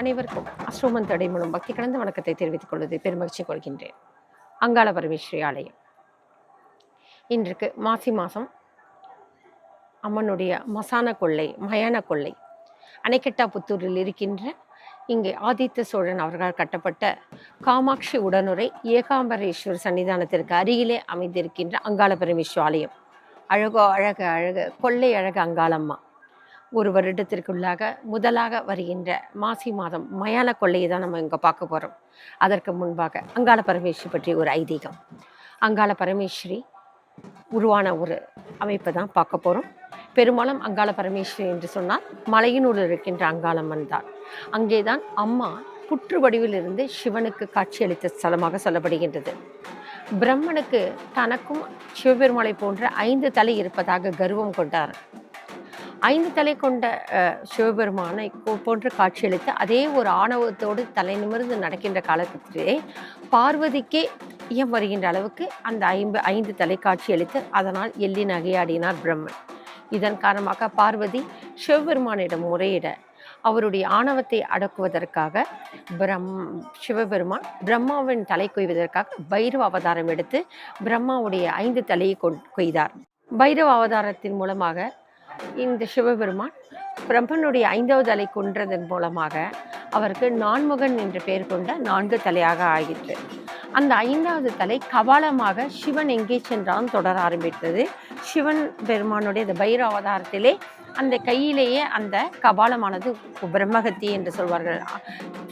அனைவருக்கும் அஸ்ரோமன் தடை மூலம் பக்தி கலந்த வணக்கத்தை தெரிவித்துக் கொள்வதை பெருமகிழ்ச்சி கொள்கின்றேன். அங்காள பரமேஸ்வரி ஆலயம். இன்றைக்கு மாசி மாதம் அம்மனுடைய மசான கொள்ளை மயான கொள்ளை அணைக்கட்டா புத்தூரில் இருக்கின்ற இங்கே ஆதித்த சோழன் அவர்கள் கட்டப்பட்ட காமாட்சி உடனுரை ஏகாம்பரேஸ்வர் சன்னிதானத்திற்கு அருகிலே அமைந்திருக்கின்ற அங்காள பரமேஸ்வரி ஆலயம். அழகோ அழக அழக கொள்ளை அழகு அங்காளம்மா. ஒரு வருடத்திற்குள்ளாக முதலாக வருகின்ற மாசி மாதம் மயான கொள்ளையை தான் நம்ம இங்கே பார்க்க போகிறோம் அதற்கு முன்பாக அங்காள பரமேஸ்வரி பற்றி ஒரு ஐதீகம். அங்காள பரமேஸ்வரி உருவான ஒரு அமைப்பை தான் பார்க்க போகிறோம் பெரும்பாலும் அங்காள பரமேஸ்வரி என்று சொன்னால் மலையினூர் இருக்கின்ற அங்காளம்மன் தான். அங்கே தான் அம்மா புற்று வடிவிலிருந்து சிவனுக்கு காட்சியளித்த ஸ்தலமாக சொல்லப்படுகின்றது. பிரம்மனுக்கு தனக்கும் சிவபெருமாளை போன்ற ஐந்து தலை இருப்பதாக கர்வம் கொண்டார். ஐந்து தலை கொண்ட சிவபெருமானை போன்ற போன்று காட்சியளித்து அதே ஒரு ஆணவத்தோடு தலை நிமிர்ந்து நடக்கின்ற காலத்திலே பார்வதிக்கே இயம் வருகின்ற அளவுக்கு அந்த ஐம்பு ஐந்து தலை காட்சியளித்து அதனால் எள்ளி நகையாடினார் பிரம்மன். இதன் காரணமாக பார்வதி சிவபெருமானிடம் முறையிட அவருடைய ஆணவத்தை அடக்குவதற்காக பிரம் சிவபெருமான் பிரம்மாவின் தலை கொய்வதற்காக பைரவ அவதாரம் எடுத்து பிரம்மாவுடைய ஐந்து தலையை கொ கொய்தார். பைரவ அவதாரத்தின் மூலமாக இந்த சிவபெருமான் பிரம்மனுடைய ஐந்தாவது தலை கொன்றதன் மூலமாக அவருக்கு நான்முகன் என்று பெயர் கொண்ட நான்கு தலையாக ஆகிற்று அந்த ஐந்தாவது தலை கபாலமாக சிவன் எங்கே சென்றான் தொடர ஆரம்பித்தது? சிவன் பெருமானுடைய அந்த பைரவ அவதாரத்திலே அந்த கையிலேயே அந்த கபாலமானது பிரம்மகத்தி என்று சொல்வார்கள்.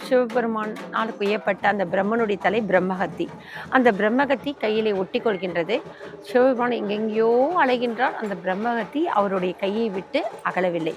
சிவபெருமானால் குய்யப்பட்ட அந்த பிரம்மனுடைய தலை பிரம்மகத்தி அந்த பிரம்மகத்தி கையிலே ஒட்டி கொள்கின்றது சிவபெருமான் எங்கெங்கேயோ அலைகின்றால் அந்த பிரம்மகத்தி அவருடைய கையை விட்டு அகலவில்லை.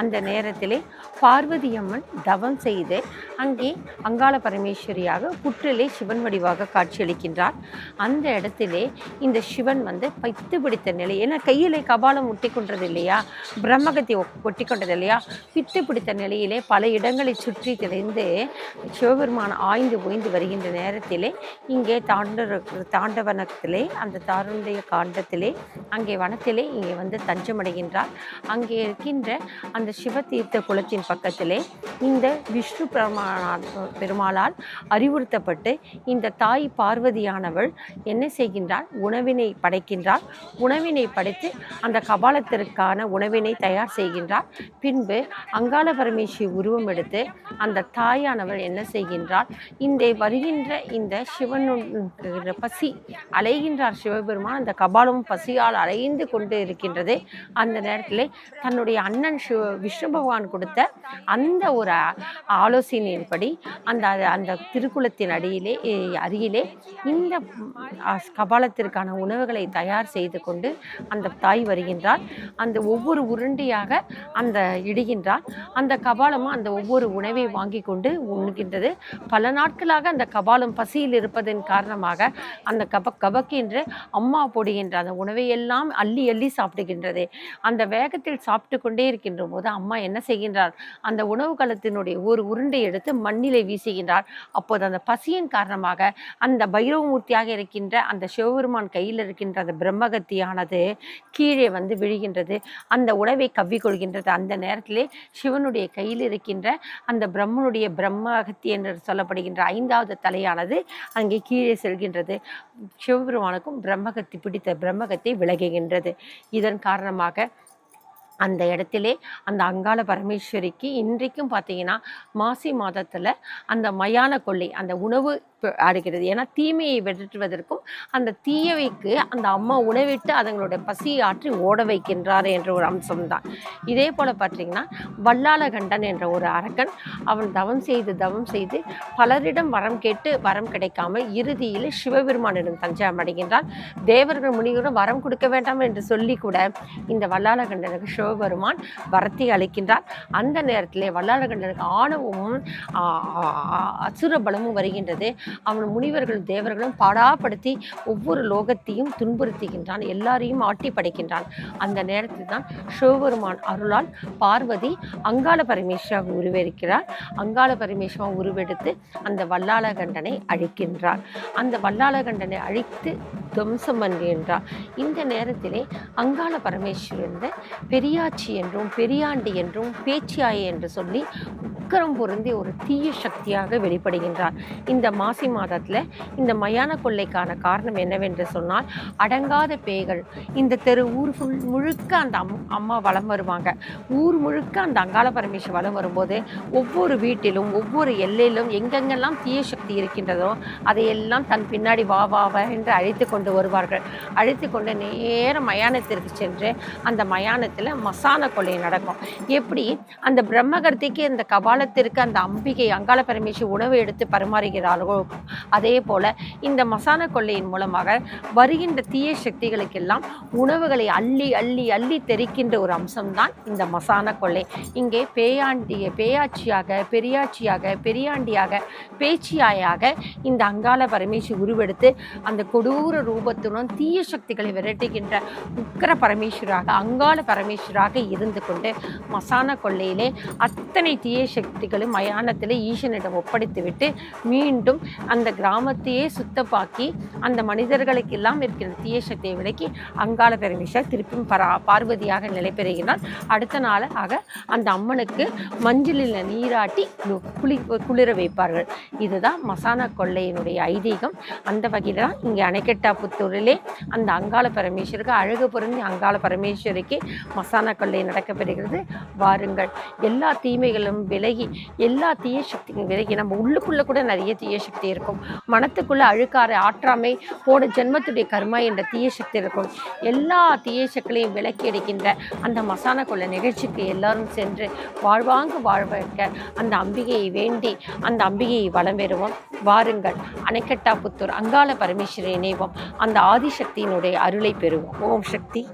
அந்த நேரத்திலே பார்வதி அம்மன் தவம் செய்து அங்கே அங்காள பரமேஸ்வரியாக புற்றிலே சிவன் வடிவாக காட்சியளிக்கின்றார். அந்த இடத்திலே இந்த சிவன் வந்து பைத்து பிடித்த நிலை. ஏன்னா கையிலே கபாலம் ஒட்டி கொண்டது இல்லையா பிரம் ஒ- ஒட்டி கொண்டது இல்லையா பித்து பிடித்த நிலையிலே பல இடங்களை சுற்றி திளைந்து சிவபெருமான் ஆய்ந்து ஓய்ந்து வருகின்ற நேரத்திலே இங்கே தாண்ட தாண்டவனத்திலே அந்த தாருடைய காண்டத்திலே அங்கே வனத்திலே இங்கே வந்து தஞ்சமடைகின்றார். அங்கே இருக்கின்ற அந்த சிவதீர்த்த குளத்தின் பக்கத்திலே இந்த விஷ்ணு பெருமானால் பெருமாளால் அறிவுறுத்தப்பட்டு இந்த தாய் பார்வதியானவள் என்ன செய்கின்றாள்? உணவினை படைக்கின்றாள். உணவினை படைத்து அந்த கபாலத்திற்கான உணவினை தயார் செய்கின்றார். பின்பு அங்காள பரமேஸ்வரி உருவம் எடுத்து அந்த தாயானவள் என்ன செய்கின்றாள்? இந்த வருகின்ற இந்த சிவனுடைய பசி அலைகின்றார் சிவபெருமான். அந்த கபாலம் பசியால் அலைந்து கொண்டு இருக்கின்றது. அந்த நேரத்தில் தன்னுடைய அண்ணன் சிவ விஷ்ணு பகவான் கொடுத்த அந்த ஒரு ஆலோசனையின்படி அந்த அந்த திருக்குளத்தின் அடியிலே அருகிலே இந்த கபாலத்திற்கான உணவுகளை தயார் செய்து கொண்டு அந்த தாய் வருகின்றார் அந்த ஒவ்வொரு உருண்டை உருண்டையாக அந்த இடுகின்றார் அந்த கபாலமும் அந்த ஒவ்வொரு உணவை வாங்கி கொண்டு உண்ணுகின்றது. பல நாட்களாக அந்த கபாலம் பசியில் இருப்பதன் காரணமாக அந்த கப கபக்கின்ற அம்மா போடுகின்ற அந்த உணவை எல்லாம் அள்ளி அள்ளி சாப்பிடுகின்றது. அந்த வேகத்தில் சாப்பிட்டு கொண்டே இருக்கின்ற போது அம்மா என்ன செய்கின்றார் அந்த உணவு கலத்தினுடைய ஒரு உருண்டை எடுத்து மண்ணிலே வீசுகின்றார் அப்போது அந்த பசியின் காரணமாக அந்த பைரவமூர்த்தியாக இருக்கின்ற அந்த சிவபெருமான் கையில் இருக்கின்ற அந்த பிரம்மகத்தியானது கீழே வந்து விழுகின்றது. அந்த உணவை கவ்விக்கொள்கின்றது அந்த நேரத்திலே சிவனுடைய கையில் இருக்கின்ற அந்த பிரம்மனுடைய பிரம்மகத்தி என்று சொல்லப்படுகின்ற ஐந்தாவது தலையானது அங்கே கீழே செல்கின்றது. சிவபெருமானுக்கும் பிரம்மகத்தி பிடித்த பிரம்மகத்தை விலகுகின்றது. இதன் காரணமாக அந்த இடத்திலே அந்த அங்காள பரமேஸ்வரிக்கு இன்றைக்கும் பார்த்தீங்கன்னா மாசி மாதத்தில் அந்த மயான கொள்ளை அந்த உணவு ப- ஏன்னா தீமையை விரட்டுவதற்கும் அந்த தீயவைக்கு அந்த அம்மா உணவிட்டு அதுங்களுடைய பசியை ஆற்றி ஓட வைக்கின்றார் என்ற ஒரு அம்சம்தான். இதே போல் பார்த்தீங்கன்னா வல்லாளகண்டன் என்ற ஒரு அரக்கன் அவன் தவம் செய்து தவம் செய்து பலரிடம் வரம் கேட்டு வரம் கிடைக்காமல் இறுதியில் சிவபெருமானிடம் தஞ்சம் அடைகின்றான். தேவர்கள் முனிவரும் வரம் கொடுக்க வேண்டாம் என்று சொல்லி கூட இந்த வல்லாளகண்டனுக்கு சிவபெருமான் வரத்தை அளிக்கின்றார். அந்த நேரத்திலே வல்லாளகண்டனுக்கு ஆணவமும் அசுர பலமும் வருகின்றது. அவன் முனிவர்களும் தேவர்களும் பாடாப்படுத்தி ஒவ்வொரு லோகத்தையும் துன்புறுத்துகின்றான். எல்லாரையும் ஆட்டி படைக்கின்றான். அந்த நேரத்தில் தான் சிவபெருமான் அருளால் பார்வதி அங்காள பரமேஸ்வராக உருவெடுக்கிறார். அங்காள பரமேஸ்வரம் உருவெடுத்து அந்த வல்லாளகண்டனை அழிக்கின்றார். அந்த வல்லாளகண்டனை அழித்து துவம்சம் பண்ணுகின்றார். இந்த நேரத்திலே அங்காள பரமேஸ்வரர் பெரிய பெரியாச்சி என்றும் பெரியாண்டி என்றும் பேச்சியாய் என்று சொல்லி உக்கரம் பொருந்தி ஒரு தீய சக்தியாக வெளிப்படுகின்றார். இந்த மாசி மாதத்தில் இந்த மயான கொள்ளைக்கான காரணம் என்னவென்று சொன்னால் அடங்காத பேய்கள். இந்த தெரு ஊர் ஃபுல் முழுக்க அந்த அம் அம்மா வலம் வருவாங்க. ஊர் முழுக்க அந்த அங்காள பரமேஸ்வர் வளம் வரும்போது ஒவ்வொரு வீட்டிலும் ஒவ்வொரு எல்லையிலும் எங்கெங்கெல்லாம் தீய சக்தி இருக்கின்றதோ அதையெல்லாம் தன் பின்னாடி வா வா வா என்று அழைத்து கொண்டு வருவார்கள். அழைத்து கொண்டு நேர மயானத்திற்கு சென்று அந்த மயானத்தில் மசான கொள்ளை நடக்கும். எப்படி? அந்த பிரம்மகர்த்திக்கு அந்த கபாலத்திற்கு அந்த அம்பிகை அங்காள பரமேஸ்வரி உணவு எடுத்து பரிமாறுகிறார்களோ? அதே போல இந்த மசான கொள்ளையின் மூலமாக வருகின்ற தீய சக்திகளுக்கெல்லாம் உணவுகளை அள்ளி அள்ளி அள்ளி தெரிக்கின்ற ஒரு அம்சம்தான் இந்த மசான கொள்ளை. இங்கே பேயாண்டிய பேயாட்சியாக பெரியாட்சியாக பெரியாண்டியாக பேச்சியாயாக இந்த அங்காள பரமேஸ்வரி உருவெடுத்து அந்த கொடூர ரூபத்துடன் தீய சக்திகளை விரட்டுகின்ற உக்கர பரமேஸ்வராக அங்காள பரமேஸ்வராக இருந்து கொண்டு மசான கொள்ளையிலே அத்தனை தீய சக்திகளும் மயானத்தில் ஈசனிடம் ஒப்படைத்துவிட்டு மீண்டும் அந்த கிராமத்தையே சுத்தப்பாக்கி அந்த மனிதர்களுக்கெல்லாம் இருக்கிற தீய சக்தியை விலக்கி அங்காள பரமேஸ்வரர் திருப்பியும் பரா பார்வதியாக நிலை பெறுகிறார். அடுத்த நாளாக அந்த அம்மனுக்கு மஞ்சளில் நீராட்டி குளி குளிர வைப்பார்கள். இதுதான் மசான கொள்ளையினுடைய ஐதீகம். அந்த வகையில் தான் இங்கே அணைக்கட்டா புத்தூரிலே அந்த அங்காள பரமேஸ்வருக்கு அழகு பொருந்தி அங்காள பரமேஸ்வரிக்கு மசான கொள்ளை நடக்கப்படுகிறது. வாருங்கள். எல்லா தீமைகளும் விலகி எல்லா தீய சக்தியும் விலகி நம்ம உள்ளுக்குள்ளே கூட நிறைய தீய சக்தி இருக்கும். மனத்துக்குள்ளே அழுக்கார ஆற்றாமை போன ஜென்மத்துடைய கர்மா என்ற தீய சக்தி இருக்கும். எல்லா தீய சக்திகளையும் விலக்கி எடுக்கின்ற அந்த மசான கொள்ள நிகழ்ச்சிக்கு எல்லாரும் சென்று வாழ்வாங்கு வாழ்வதற்க அந்த அம்பிகையை வேண்டி அந்த அம்பிகையை வலம் பெறுவோம். வாருங்கள். அணைக்கட்டா புத்தூர் அங்காள பரமேஸ்வரி இணைவோம். அந்த ஆதிசக்தியினுடைய அருளை பெறுவோம். ஓம் சக்தி.